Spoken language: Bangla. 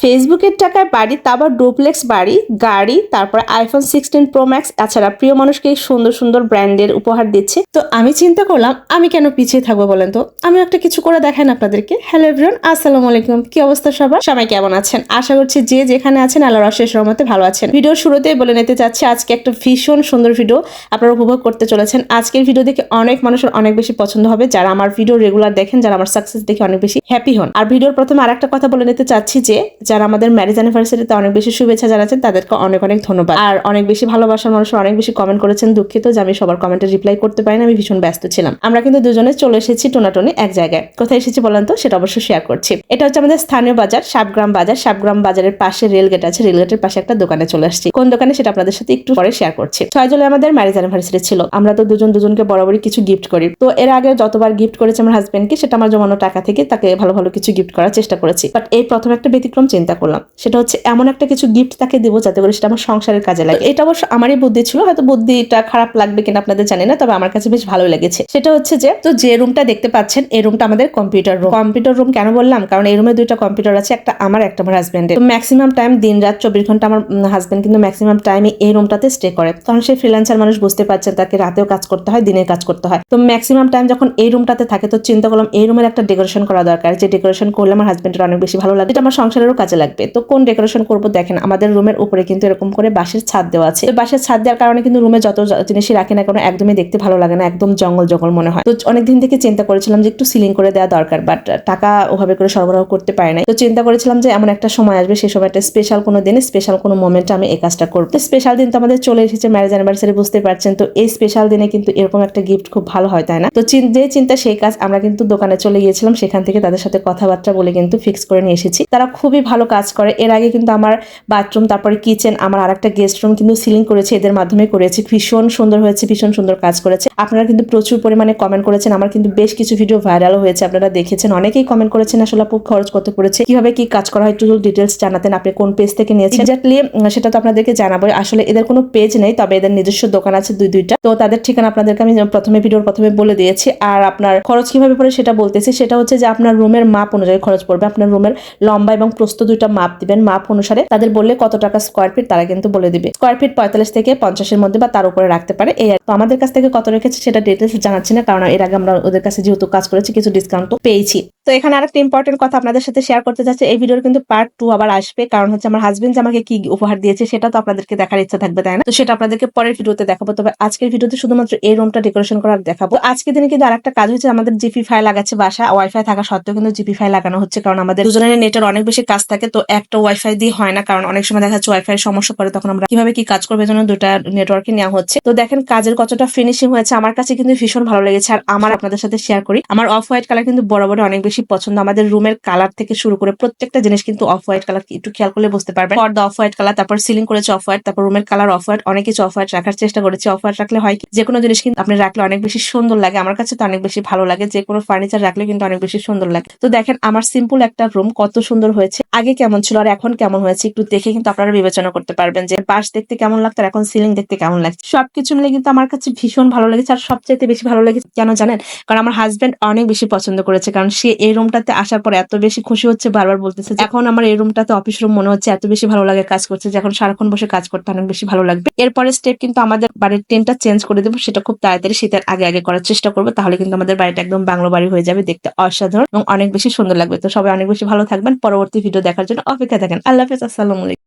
ফেসবুকের টাকায় বাড়ি তা আবার ডুপ্লেক্স বাড়ি, গাড়ি, তারপর আইফোন সিক্সটিন প্রো ম্যাক্স এছাড়া প্রিয় মানুষকে সুন্দর সুন্দর ব্র্যান্ডের উপহার দিচ্ছে। তো আমি চিন্তা করলাম, আমি কেন পিছিয়ে থাকব বলেন তো? আমি একটা কিছু করে দেখাই না আপনাদেরকে। হ্যালো এভরিওয়ান আসসালামু আলাইকুম। কি অবস্থা সবার? সবাই কেমন আছেন? আশা করছি যে যেখানে আছেন, আল্লাহর অশেষ রহমতে ভালো আছেন। ভিডিওর শুরুতেই বলে নিতে চাচ্ছি, আজকে একটা ভীষণ সুন্দর ভিডিও আপনারা উপভোগ করতে চলেছেন। আজকের ভিডিও দেখে অনেক মানুষের অনেক বেশি পছন্দ হবে। যারা আমার ভিডিও রেগুলার দেখেন, যারা আমার সাকসেস দেখে অনেক বেশি হ্যাপি হন। আর ভিডিওর প্রথমে আরেকটা কথা বলে নিতে চাচ্ছি যে যারা আমাদের ম্যারেজ অ্যানিভার্সারিতে অনেক বেশি শুভেচ্ছা জানাচ্ছেন, তাদেরকে অনেক অনেক ধন্যবাদ। আর অনেক বেশি ভালোবাসার মানুষ অনেক বেশি কমেন্ট করেছেন দুঃখিত যে আমি সবার কমেন্টে রিপ্লাই করতে পারিনি, আমি ভীষণ ব্যস্ত ছিলাম। আমরা কিন্তু দুজনে চলে এসেছি টোনাটনি এক জায়গায়। কোথায় এসেছি বলেন তো? সেটা অবশ্যই শেয়ার করছি। এটা হচ্ছে আমাদের স্থানীয় বাজার সাবগ্রাম বাজার। সাবগ্রাম বাজারের পাশে রেলগেট আছে রেলগেটের পাশে একটা দোকানে চলে আসছি। কোন দোকানে সেটা আপনাদের সাথে একটু পরে শেয়ার করছি। ছয় জুলাই আমাদের ম্যারেজ অ্যানিভার্সারি ছিল। আমরা তো দুজন দুজনকে বরাবরই কিছু গিফট করি। তো এর আগে যতবার গিফট করেছি আমার হাজবেন্ডকে সেটা আমার জমানো টাকা থেকে তাকে ভালো ভালো কিছু গিফট করার চেষ্টা করেছি। বাট এই প্রথম একটা ব্যতিক্রম চিন্তা করলাম। সেটা হচ্ছে এমন একটা কিছু গিফট তাকে দেবো যাতে করে সেটা আমার সংসারের কাজে লাগে। এটা অবশ্য আমারই বুদ্ধি ছিল, হয়তো বুদ্ধিটা খারাপ লাগবে কিনা আপনাদের জানি না, তবে আমার কাছে বেশ ভালো লেগেছে। সেটা হচ্ছে যে, তো যে রুমটা দেখতে পাচ্ছেন, এই রুমটা আমাদের কম্পিউটার রুম কম্পিউটার রুম কেন বললাম? কারণ এই রুমে দুইটা কম্পিউটার আছে, একটা আমার একটা আমার হাজবেন্ডের তো ম্যাক্সিমাম টাইম দিন রাত চব্বিশ ঘণ্টা আমার হাজবেন্ড কিন্তু ম্যাক্সিমাম টাইমে এই রুমটাতে স্টে করে। কারণ সে ফ্রিল্যান্সার মানুষ বুঝতে পারছেন, তাকে রাতেও কাজ করতে হয় দিনের কাজ করতে হয়। তো ম্যাক্সিমাম টাইম যখন এই রুমটাতে থাকে, তো চিন্তা করলাম, এই রুমের একটা ডেকোরেশন করা দরকার। যে ডেকোরেশন করলে আমার হাজবেন্ডের অনেক বেশি ভালো লাগে। এটা আমার সংসারেরও কাজে লাগবে। তো কোন ডেকোরেশন করব দেখেন, আমাদের রুমের উপরে কিন্তু এরকম করে বাঁশের ছাদ দেওয়া আছে। তো বাঁশের ছাদ দেওয়ার কারণে কিন্তু রুমে যত জিনিসই রাখি না কেন, একদমই দেখতে ভালো লাগে না, একদম জঙ্গল জঙ্গল মনে হয়। তো অনেকদিন থেকে চিন্তা করেছিলাম যে একটু সিলিং করে দেওয়া দরকার বাট টাকা ওভাবে করে সরবরাহ করতে পারি নাই। তো চিন্তা করেছিলাম যে এমন একটা সময় আসবে সেই সময়টা স্পেশাল কোনো দিনে স্পেশাল কোনো মোমেন্টে আমি এই কাজটা করব। তো স্পেশাল দিন তো আমাদের চলে এসেছে ম্যারেজ অ্যানিভার্সারি বুঝতে পারছেন, তো এই স্পেশাল দিনে কিন্তু এরকম একটা গিফট খুব ভালো হয়, তাই না? তো যে চিন্তা সেই কাজ আমরা কিন্তু দোকানে চলে গিয়েছিলাম, সেখান থেকে তাদের সাথে কথাবার্তা বলে কিন্তু ফিক্স করে নিয়ে এসেছি। তারা খুবই ভালো কাজ করে। এর আগে কিন্তু আমার বাথরুম তারপরে কিচেন আমার আরেকটা গেস্ট রুম কিন্তু সিলিং করেছে, এদের মাধ্যমে করেছি। ভীষণ সুন্দর হয়েছে, ভীষণ সুন্দর কাজ করেছে। আপনারা কিন্তু প্রচুর পরিমাণে কমেন্ট করেছেন। আমার কিন্তু বেশ কিছু ভিডিও ভাইরাল হয়েছে, আপনারা দেখেছেন। অনেকেই কমেন্ট করেছেন, আসলে আপু, খরচ কত পড়েছে? কীভাবে কি কাজ করা হয়, একটু ডিটেলস জানাতেন আপনি কোন পেজ থেকে নিয়েছেন? এক্স্যাক্টলি সেটা তো আপনাদেরকে জানাব। আসলে এদের কোনো পেজ নেই, তবে এদের নিজস্ব দোকান আছে দুই, দুইটা। তো তাদের ঠিকানা আপনাদেরকে আমি প্রথমে ভিডিওর প্রথমে বলে দিয়েছি। আর আপনার খরচ কীভাবে পড়ে সেটা বলতেছি। সেটা হচ্ছে যে আপনার রুমের মাপ অনুযায়ী খরচ পড়বে। আপনার রুমের লম্বা এবং প্রস্থ দুইটা মাপ দিবেন, মাপ অনুসারে তাদের বললে কত টাকা স্কোয়ার ফিট তারা কিন্তু বলে দিবে। স্কোয়ার ফিট পঁয়তাল্লিশ থেকে পঞ্চাশের মধ্যে বা তার উপরে রাখতে পারে। এই তো আমাদের কাছ থেকে কত রেখেছে সেটা ডিটেলস জানাচ্ছি না, কারণ এর আগে আমরা ওদের কাছে যেহেতু কাজ করেছি, কিছু ডিসকাউন্ট পেয়েছি। তো এখানে আরেকটা ইম্পর্টেন্ট কথা আপনাদের সাথে শেয়ার করতে চাচ্ছি, এই ভিডিওর কিন্তু পার্ট টু আবার আসবে। কারণ হচ্ছে আমার হাজবেন্ড আমাকে কি উপহার দিয়েছে সেটা তো আপনাদেরকে দেখার ইচ্ছা থাকবে, তাই না? তো সেটা আপনাদেরকে পরের ভিডিওতে দেখাবো। তবে আজকের ভিডিওতে শুধুমাত্র এই রুমটা ডেকোরেশন করার দেখাবো। আজকের দিনে কিন্তু আরেকটা কাজ হচ্ছে, আমাদের জিপি ফাই লাগাচ্ছে বাসা। ওয়াইফাই থাকা সত্ত্বেও কিন্তু জিপি ফাই লাগানো হচ্ছে, কারণ আমাদের দুজনের নেটের অনেক বেশি কাজ থাকে। তো একটা ওয়াইফাই দিয়ে হয় না, কারণ অনেক সময় দেখা যাচ্ছে ওয়াইফাই সমস্যা করে, তখন আমরা কীভাবে কি কাজ করবে জন্য দুটা নেটওয়ার্কে নেওয়া হচ্ছে। তো দেখেন, কাজের কতটা ফিনিশিং হয়েছে, আমার কাছে কিন্তু ভীষণ ভালো লেগেছে, আর আমার আপনাদের সাথে শেয়ার করি। আমার অফ হোয়াইট কালার কিন্তু বরাবরই অনেক বেশি পছন্দ। আমাদের রুমের কালার থেকে শুরু করে প্রত্যেকটা জিনিস কিন্তু অফ হোয়াইট কালার একটু খেয়াল করলে বুঝতে পারবেন। পর্দা অফ হোয়াইট কালার তারপর সিলিং করেছে অফ হোয়াইট তারপর রুমের কালার অফ হোয়াইট অনেক কিছু অফ হোয়াইট রাখার চেষ্টা করেছি। অফ হোয়াইট রাখলে হয় যে কোনো জিনিস কিন্তু আপনি রাখলে অনেক বেশি সুন্দর লাগে। আমার কাছে তো অনেক বেশি ভালো লাগে যে কোনো ফার্নিচার রাখলে কিন্তু অনেক বেশি সুন্দর লাগে। তো দেখেন, আমার সিম্পল একটা রুম কত সুন্দর হয়েছে। আগে কেমন ছিল আর এখন কেমন হয়েছে একটু দেখে কিন্তু আপনারা বিবেচনা করতে পারবেন যে পাশ দেখতে কেমন লাগতো আর এখন সিলিং দেখতে কেমন লাগছে। সবকিছু মিলে কিন্তু আমার কাছে ভীষণ ভালো লেগেছে আর সবচাইতে বেশি ভালো লেগেছে কেন জানেন? কারণ আমার হাজবেন্ড অনেক বেশি পছন্দ করেছে কারণ সে এই রুমটাতে আসার পর এত বেশি খুশি হচ্ছে, বারবার বলতেছে এখন আমার এই রুমটাতে অফিস রুম মনে হচ্ছে এত বেশি ভালো লাগে কাজ করছে যে এখন সারাক্ষণ বসে কাজ করতে অনেক বেশি ভালো লাগবে। এরপরে স্টেপ কিন্তু আমাদের বাড়ির টেনটা চেঞ্জ করে দেবো, সেটা খুব তাড়াতাড়ি শীতের আগে আগে করার চেষ্টা করব, তাহলে কিন্তু আমাদের বাড়িটা একদম বাংলো বাড়ি হয়ে যাবে দেখতে অসাধারণ এবং অনেক বেশি সুন্দর লাগবে। তো সবাই অনেক বেশি ভালো থাকবেন, পরবর্তী ভিডিও দেখার জন্য অপেক্ষা থাকেন। আল্লাহ হাফেজ আসসালামু